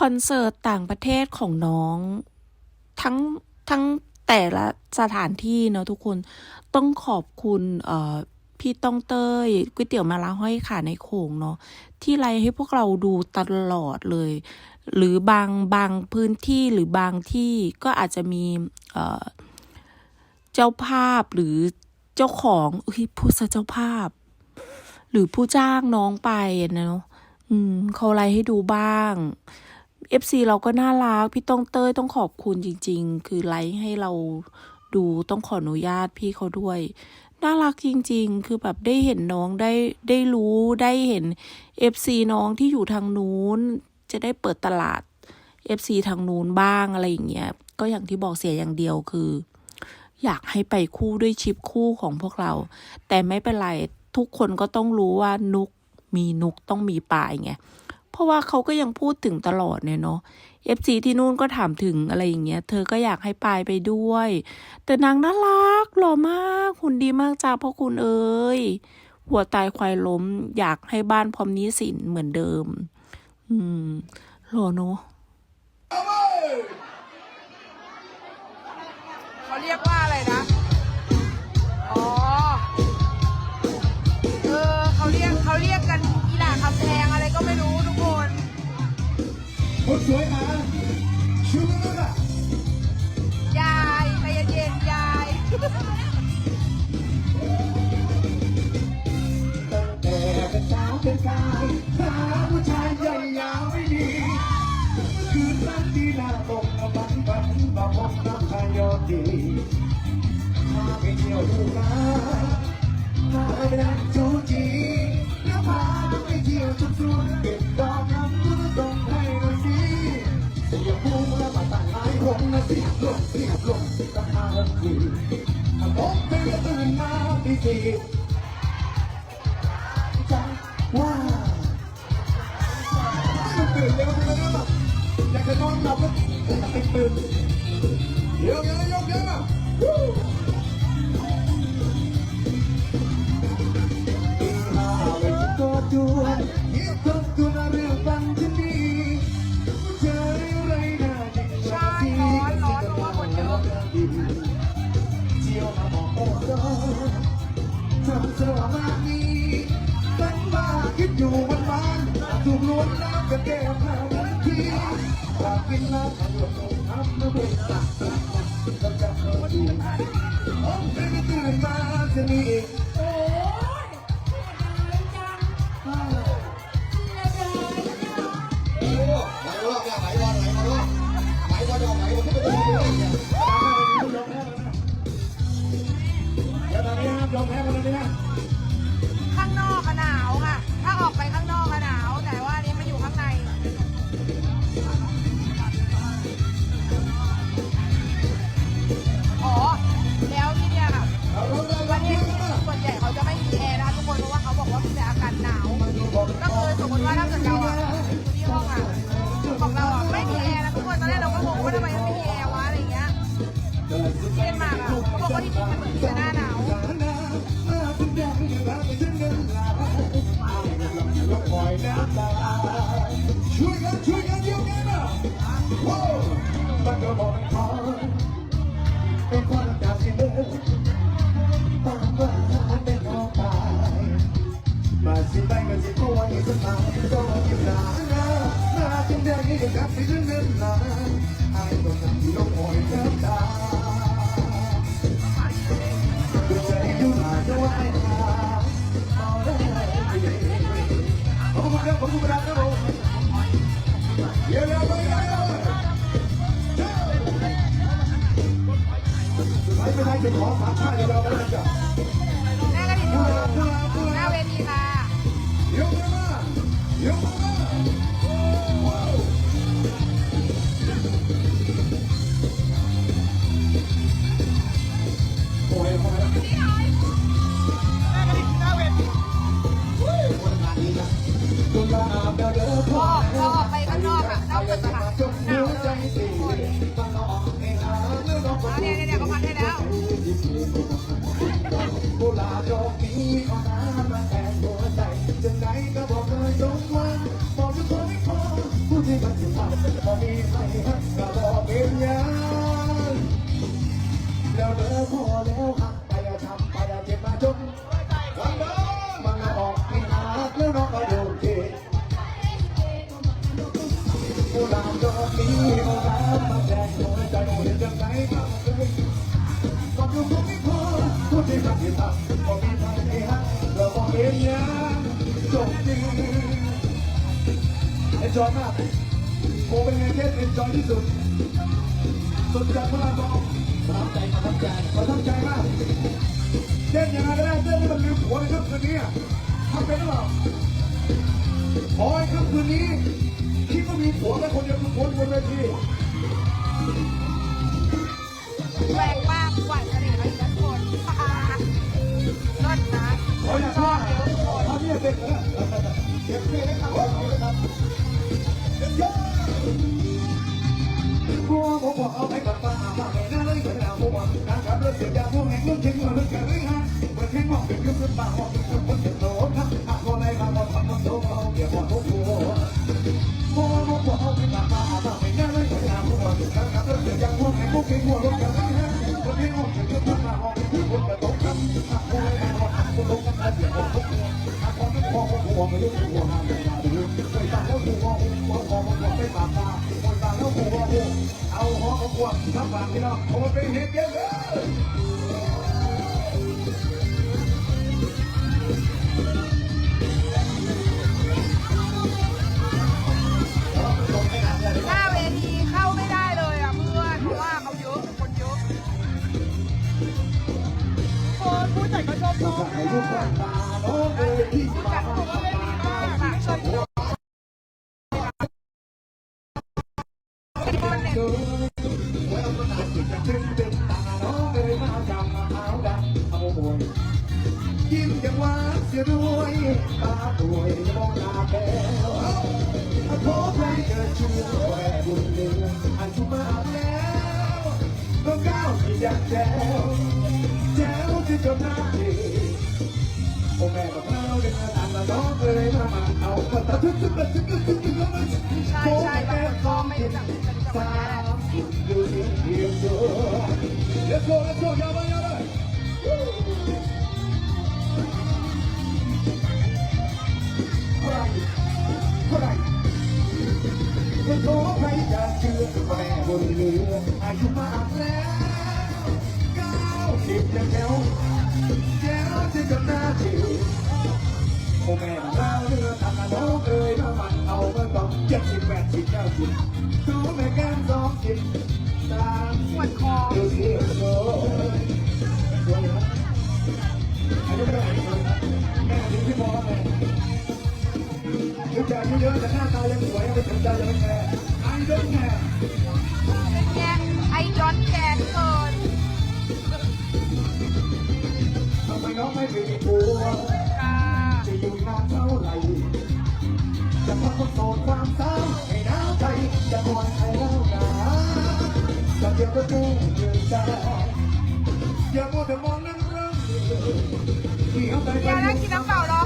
คอนเสิร์ตต่างประเทศของน้อง ทั้งทั้งแต่ละสถานที่เนาะทุกคนต้องขอบคุณเอ่อพี่ต้องเต้ยก๋วยเตี๋ยวมาลาห้อยขาในโขงเนาะที่ไลให้พวกเราดูตลอดเลย หรือบางบางพื้นที่หรือบางที่ก็อาจจะมีเอ่อเจ้าภาพหรือเจ้าของเอ้ยพูดซะเจ้าภาพ หรือผู้จ้างน้องไปอะเนาะอืมเขาไลให้ดูบ้าง FC เราก็น่ารัก พี่ต้องเต้ยต้องขอบคุณจริง ๆ คือไลฟ์ให้เราดูต้องขออนุญาตพี่เขาด้วย น่ารักจริง ๆ คือแบบได้เห็นน้องได้ได้รู้ได้เห็น FC น้องที่อยู่ทางนู้น จะได้เปิดตลาด FC ทางนู้นบ้างอะไรอย่างเงี้ย ก็อย่างที่บอกเสียอย่างเดียวคือ อยากให้ไปคู่ด้วยชิปคู่ของพวกเรา แต่ไม่เป็นไร ทุกคนก็ต้องรู้ว่านุกมีนุกต้องมีปลายไง ราะว่าเขาก็ยังพูดถึงตลอดเนี่ยเนาะ FC ที่นู่นก็ถามถึงอะไรอย่างเงี้ย เธอก็อยากให้ปายไปด้วย แต่นางน่ารักหล่อมากหุ่นดีมากจ้าพ่อคุณเอ้ยหัวตายควายล้ม อยากให้บ้านพร้อมนี้สินเหมือนเดิม อืมหล่อเนาะเขาเรียกว่าอะไรนะ คนสวยมาชูมือค่ะยายใจเย็นๆยายตั้งแต่เป็นสาวเป็นกายหาผู้ชายใหญ่ยาวไม่มีคืนนั้นที่หน้าตกมาบันบันมาพบน้ำพายอดดีพาไปเที่ยวดูงานพาไปนั่งจูจีแล้วพาไปเที่ยวชุมชนเก็บดอก ลงนะเสียบลงติดลงตั้งห้านาทีผมเป็นตื่นมาดีดีจังว่าตื่นเร็วเลยนะอยากจะนอนหลับแล้วติดตื่นเยอะเยอะเยอะเยอะ หทำเสื้อมานี้ตั้งมาคิดอยู่วันวันถูกลวนน้ำกับแก้วข้าวนทีอยากกินน้ำทำนหยดลงน้ำมาเป็นตักแล้วจะเออดีโอ้ไม่ได้ตื่นมาจะมีอีก งงว่าทำไมมันไม่มีแอร์วะอะไรอย่างเงี้ยที่เดนมาร์กอะเขาบอกว่าที่นี่มันเหมือนจะหน้าหนา ขอบคุณรับขอบคุณครับผมเยี่ยมเลยไปเลยไปไม่ได้จะขอฝากชาติเราไปเลยจ้ะ แล้วหักไปอะทำไปอะเจ็บมาจนวันเดิมมันออกไม่หาแล้วน้องก็โดนเทกุหลาดอกนี้เอาน้ำมาแดงหัวใจเห็นยังไงบ้างเลยก็อยู่คงไม่พอพูดที่ทำที่ทำก็มีทางที่หักเราก็เห็นยังจบจริงเอ็นจอยมากโมเป็นไงเทสเอ็นจอยที่สุดสุดจากพลังบอก ประทับใจประทับใจประทับใจมากเต้นยังไงก็ได้เต้นให้มันลืมหัวในค่ำคืนนี้อะทำเป็นหรือเปล่าขอให้ค่ำคืนนี้คิดว่ามีผัวแค่คนเดียวคือผัวบนเวทีแรงมากหวานเสน่ห์ไปทุกคนปาเลิศนะขออยากชอว่าบเลยทุกคนตอนนี้เด็กนะเก็บเพลงให้ครับเอาเลยครับเดี๋ยวพวก ผมบอกเอาไปกับป้าป้าไม่น่าเลยแต่เราพวกการขับรถเสียยาพวกแห่งลูกทิ้งมาลึกกันเลยฮะเมื่อแค่มองเป็นยุคเป็นป่าหอกเป็นคนเจ็บโตครับหากคนไหนมาบอกทำมันโตเขาเกี่ยวกับพวกกูพวกผมบอกเอาไปกับป้าป้าไม่น่าเลยแต่เราพวกการขับรถเสียยาพวกแห่งลูกทิ้งมาลึกกันเลยฮะเมื่อแค่มองเป็นยุคเป็นป่าหอกเป็นคนเจ็บโตครับหากคนไหนมาบอกทำมันโตเขาเกี่ยวกัวกกูหากคนไม่พอพวกกูไม่รู้กูห้า วของกูทำบางที่เราเอาไปเห็นเยอะเลยหน้าเวทีเข้าไม่ได้เลยอะเพื่อนเพราะว่าเขาเยอะคนเยอะคนผู้จัดก็ชอบน้องถ่ายน้ตเลยที่ผู้จัดบอกว่าเวทีมากอะชอบเยอะคนเนี่ยเจิตจะขึ้นเป็นตาน้ตเลยมาจำมาเอาดังเอาบนยิ้มยังหวานเสียด้วยตาป่วยมองหน้าแก้วพบใครเกิดชื่อแหวบุญเดือนอันทุมาแล้วก็ก้าวที่ยากแจ้วแจ้วที่จนหน้าดีโอ้แม่กับเราเดินทางมาน้องเลยมามาเอากระตุ้นตุ้นตุ้นตุ้นตุ้นตุ้นตุ้นใช่ใช่บางคนก็ไม่รู้จักจะรู้จักวั นนี้แหละดูดีเดียวดู Let's go Let's go ยาวไปยาวไปใครใครจะโทรใครจะเชื่อแม่บนเรืออายุมากแล้วเก้าสิบยังแจ๋วแจ๋วจะจนหน้าจิ๋วโอ้แม่เราเรือทำมาโน้เอ้ยน้ำมันเอาเมื่อตอนเจ็ดสิบแปดสิบเก้าสิบ ถึงจะอายุเยอะแต่หน้าตายังสวยยังไม่ถึงใจยังไม่แก่ไอ้เด็กแก่เป็นแกไอ้ย้อนแกนเกินทำไมน้องไม่มีผัวจะอยู่นานเท่าไหร่จะพักคนโสดความเศร้าให้น้ำใจจะคอยใครเล่าหนาจะเกี่ยวกับดูเดือดใจอย่ามัวแต่มองนั่งเริ่มที่เอาใจเดี๋ยวนั่งกินน้ำเปล่ารอ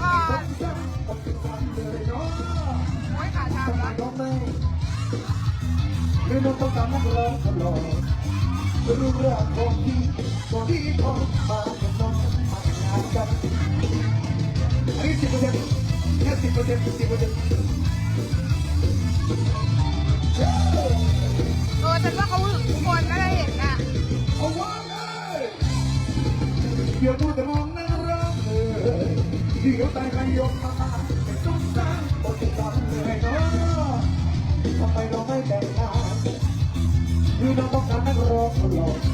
โอ้ยขาชาทำไมแล้วน้องไม่หรือน้องต้องการนักร้องตลอดรู้เรื่องของที่ตัวที่พอมาเป็นน้องมางานกันอันนี้สิบเปอร์เซ็นต์แค่สิบเปอร์เซ็นต์สิบเปอร์เซ็นต์เออฉันว่าเขาหึงทุกคนน่าจะเห็นน่ะเอาว่าเลยเดี๋ยวพูดแต่มองนั่งร้องเลยเดี๋ยวตายใครยกมา ทำ